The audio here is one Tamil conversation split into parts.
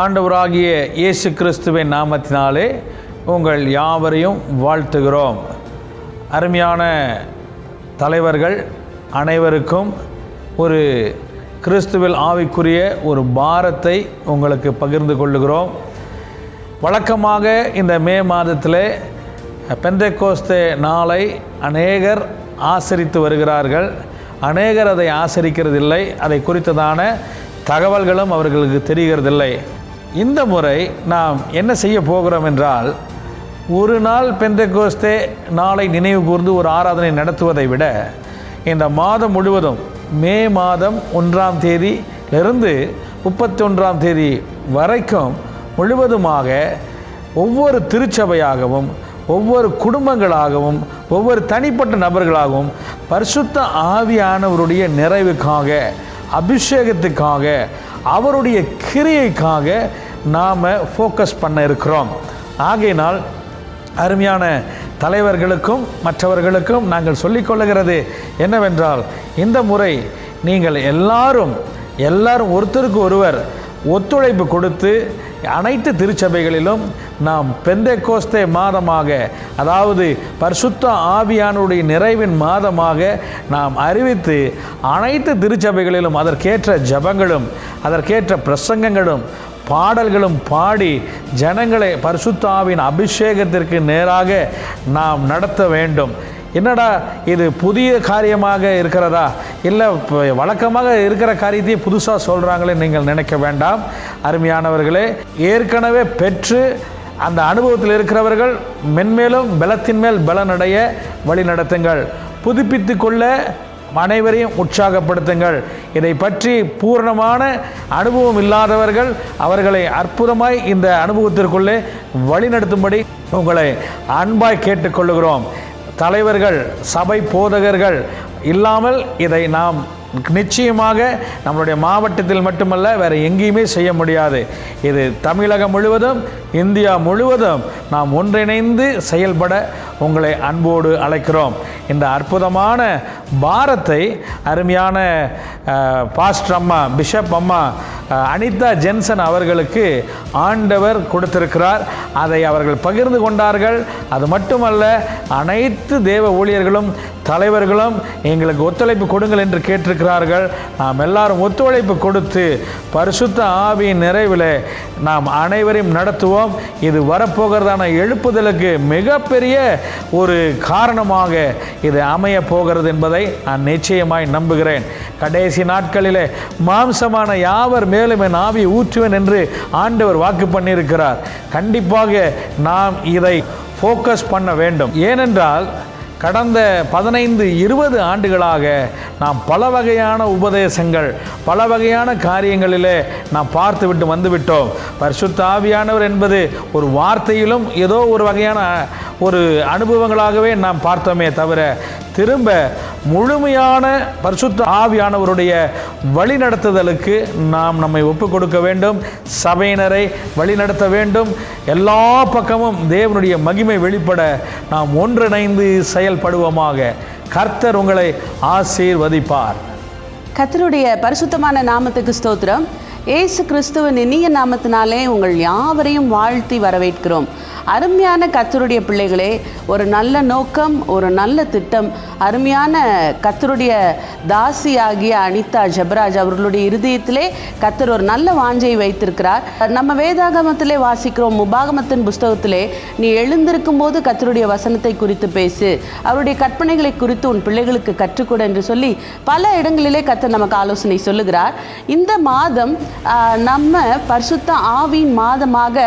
ஆண்டவராகிய இயேசு கிறிஸ்துவின் நாமத்தினாலே உங்கள் யாவரையும் வாழ்த்துகிறோம். அருமையான தலைவர்கள் அனைவருக்கும் ஒரு கிறிஸ்துவில் ஆவிக்குரிய ஒரு பாரத்தை உங்களுக்கு பகிர்ந்து கொள்ளுகிறோம். வழக்கமாக இந்த மே மாதத்தில் பெந்தைக்கோஸ்தே நாளை அநேகர் ஆசரித்து வருகிறார்கள். அநேகர் அதை ஆசரிக்கிறதில்லை. அதை குறித்ததான தகவல்களும் அவர்களுக்கு தெரிகிறதில்லை. இந்த முறை நாம் என்ன செய்ய போகிறோம் என்றால் ஒரு நாள் பெந்தகோஸ்தே நாளை நினைவு கூர்ந்து ஒரு ஆராதனை நடத்துவதை விட இந்த மாதம் முழுவதும் மே மாதம் ஒன்றாம் தேதியிலிருந்து முப்பத்தி ஒன்றாம் தேதி வரைக்கும் முழுவதுமாக ஒவ்வொரு திருச்சபையாகவும் ஒவ்வொரு குடும்பங்களாகவும் ஒவ்வொரு தனிப்பட்ட நபர்களாகவும் பரிசுத்த ஆவியானவருடைய நிறைவுக்காக அபிஷேகத்துக்காக அவருடைய கிரியைக்காக நாம் ஃபோக்கஸ் பண்ண இருக்கிறோம். ஆகையினால் அருமையான தலைவர்களுக்கும் மற்றவர்களுக்கும் நாங்கள் சொல்லிக்கொள்ளுகிறது என்னவென்றால் இந்த முறை நீங்கள் எல்லாரும் எல்லாரும் ஒருத்தருக்கு ஒருவர் ஒத்துழைப்பு கொடுத்து அனைத்து திருச்சபைகளிலும் நாம் பெந்தை கோஸ்தே மாதமாக அதாவது பரிசுத்த ஆவியானுடைய நிறைவின் மாதமாக நாம் அறிவித்து அனைத்து திருச்சபைகளிலும் அதற்கேற்ற ஜபங்களும் அதற்கேற்ற பிரசங்கங்களும் பாடல்களும் பாடி ஜனங்களை பரிசுத்தாவின் அபிஷேகத்திற்கு நேராக நாம் நடத்த வேண்டும். என்னடா இது புதிய காரியமாக இருக்கிறதா? இல்லை இப்போ வழக்கமாக இருக்கிற காரியத்தையே புதுசாக சொல்கிறாங்களே நீங்கள் நினைக்க வேண்டாம். அருமையானவர்களே ஏற்கனவே பெற்று அந்த அனுபவத்தில் இருக்கிறவர்கள் மென்மேலும் பலத்தின் மேல் பலனடைய வழி நடத்துங்கள் புதுப்பித்து கொள்ள அனைவரையும் உற்சாகப்படுத்துங்கள். இதை பற்றி பூர்ணமான அனுபவம் இல்லாதவர்கள் அவர்களை அற்புதமாய் இந்த அனுபவத்திற்குள்ளே வழிநடத்தும்படி உங்களை அன்பாய் கேட்டுக்கொள்ளுகிறோம். தலைவர்கள் சபை போதகர்கள் இல்லாமல் இதை நாம் நிச்சயமாக நம்மளுடைய மாவட்டத்தில் மட்டுமல்ல வேறு எங்கேயுமே செய்ய முடியாது. இது தமிழகம் முழுவதும் இந்தியா முழுவதும் நாம் ஒன்றிணைந்து செயல்பட உங்களை அன்போடு அழைக்கிறோம். இந்த அற்புதமான பாரத்தை அருமையான பாஸ்டர் அம்மா பிஷப் அம்மா அனிதா ஜென்சன் அவர்களுக்கு ஆண்டவர் கொடுத்திருக்கிறார். அதை அவர்கள் பகிர்ந்து கொண்டார்கள். அது மட்டுமல்ல அனைத்து தேவ ஊழியர்களும் தலைவர்களும் எங்களுக்கு ஒத்துழைப்பு கொடுங்கள் என்று கேட்டிருக்கிறார்கள். நாம் எல்லாரும் ஒத்துழைப்பு கொடுத்து பரிசுத்த ஆவியின் நிறைவில் நாம் அனைவரையும் நடத்துவோம். இது வரப்போகிறதான எழுப்புதலுக்கு மிகப்பெரிய ஒரு காரணமாக இது அமைய போகிறது என்பதை நான் நிச்சயமாய் நம்புகிறேன். கடைசி நாட்களிலே மாம்சமான யாவர் மேலும் என் ஆவி ஊற்றுவேன் என்று ஆண்டவர் வாக்கு பண்ணியிருக்கிறார். கண்டிப்பாக நாம் இதை ஃபோக்கஸ் பண்ண வேண்டும். ஏனென்றால் கடந்த பதினைந்து இருபது ஆண்டுகளாக நாம் பல வகையான உபதேசங்கள் பல வகையான காரியங்களிலே நாம் பார்த்துவிட்டு வந்துவிட்டோம். பரிசுத்த ஆவியானவர் என்பது ஒரு வார்த்தையிலும் ஏதோ ஒரு வகையான ஒரு அனுபவங்களாகவே நாம் பார்த்தோமே தவிர திரும்ப முழுமையான பரிசுத்த ஆவியானவருடைய வழிநடத்துதலுக்கு நாம் நம்மை ஒப்பு கொடுக்க வேண்டும். சபையினரை வழிநடத்த வேண்டும். எல்லா பக்கமும் தேவனுடைய மகிமை வெளிப்பட நாம் ஒன்றிணைந்து செயல்படுவோமாக. கர்த்தர் உங்களை ஆசீர்வதிப்பார். கர்த்தருடைய பரிசுத்தமான நாமத்துக்கு ஸ்தோத்திரம். ஏசு கிறிஸ்துவின் இனிய நாமத்தினாலே உங்கள் யாவரையும் வாழ்த்தி வரவேற்கிறோம். அருமையான கத்தருடைய பிள்ளைகளே ஒரு நல்ல நோக்கம் ஒரு நல்ல திட்டம். அருமையான கர்த்தருடைய தாசியாகிய அனிதா ஜெபராஜ் அவர்களுடைய இருதயத்திலே கத்தர் ஒரு நல்ல வாஞ்சையை வைத்திருக்கிறார். நம்ம வேதாகமத்திலே வாசிக்கிறோம் முபாகமத்தின் புஸ்தகத்திலே நீ எழுந்திருக்கும் போது கத்தருடைய வசனத்தை குறித்து பேசு. அவருடைய கற்பனைகளை குறித்து உன் பிள்ளைகளுக்கு கற்றுக்கொடு என்று சொல்லி பல இடங்களிலே கத்தர் நமக்கு ஆலோசனை சொல்லுகிறார். இந்த மாதம் நம்ம பரிசுத்த ஆவின் மாதமாக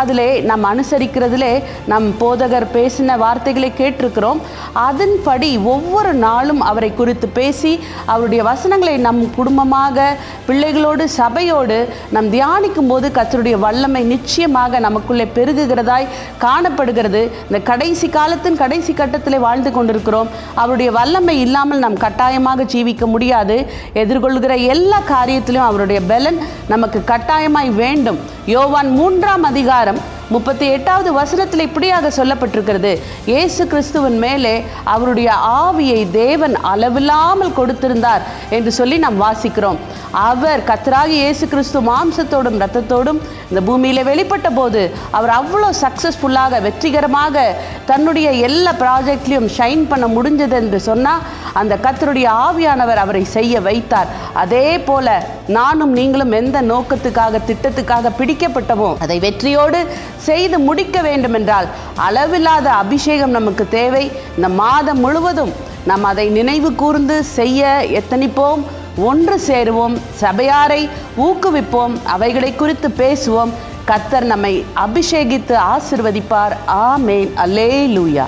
அதில் நாம் அனுசரிக்கிறதுலே நம் போதகர் பேசின வார்த்தைகளை கேட்டிருக்கிறோம். அதன்படி ஒவ்வொரு நாளும் அவரை குறித்து பேசி அவருடைய வசனங்களை நம் குடும்பமாக பிள்ளைகளோடு சபையோடு நம் தியானிக்கும் போது கத்தருடைய வல்லமை நிச்சயமாக நமக்குள்ளே பெருகுகிறதாய் காணப்படுகிறது. இந்த கடைசி காலத்தின் கடைசி கட்டத்தில் வாழ்ந்து கொண்டிருக்கிறோம். அவருடைய வல்லமை இல்லாமல் நாம் கட்டாயமாக ஜீவிக்க முடியாது. எதிர்கொள்கிற எல்லா காரியத்திலும் அவருடைய பலன் நமக்கு கட்டாயமாய் வேண்டும். யோவான் மூன்றாம் அதிகாரம் முப்பத்தி எட்டாவது வசனத்தில் இப்படியாக சொல்லப்பட்டிருக்கிறது. இயேசு கிறிஸ்துவின் மேலே அவருடைய ஆவியை தேவன் அளவில்லாமல் கொடுத்திருந்தார் என்று சொல்லி நாம் வாசிக்கிறோம். அவர் கத்தராகி இயேசு கிறிஸ்து மாம்சத்தோடும் ரத்தத்தோடும் இந்த பூமியில வெளிப்பட்ட போது அவர் அவ்வளோ சக்ஸஸ்ஃபுல்லாக வெற்றிகரமாக தன்னுடைய எல்லா ப்ராஜெக்ட்லையும் ஷைன் பண்ண முடிஞ்சது என்று சொன்னால் அந்த கத்தருடைய ஆவியானவர் அவரை செய்ய வைத்தார். அதே போல நானும் நீங்களும் எந்த நோக்கத்துக்காக திட்டத்துக்காக பிடிக்கப்பட்டமோ அதை வெற்றியோடு செய்து முடிக்க வேண்டும் என்றால் அளவில்லாத அபிஷேகம் நமக்கு தேவை. இந்த மாதம் முழுவதும் நாம் அதை நினைவு கூர்ந்து செய்ய எத்தனிப்போம்? ஒன்று சேருவோம் சபையாரை ஊக்குவிப்போம் அவைகளை குறித்து பேசுவோம். கத்தர் நம்மை அபிஷேகித்து ஆசிர்வதிப்பார். ஆமேன். அல்லே லூயா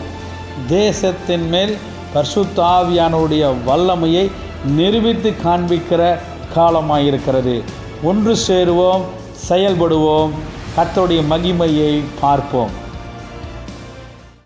தேசத்தின் மேல் பர்சுத்தாவியானுடைய வல்லமையை நிரூபித்து காண்பிக்கிற காலமாயிருக்கிறது. ஒன்று சேருவோம் செயல்படுவோம் கர்த்தருடைய மகிமையை பார்ப்போம்.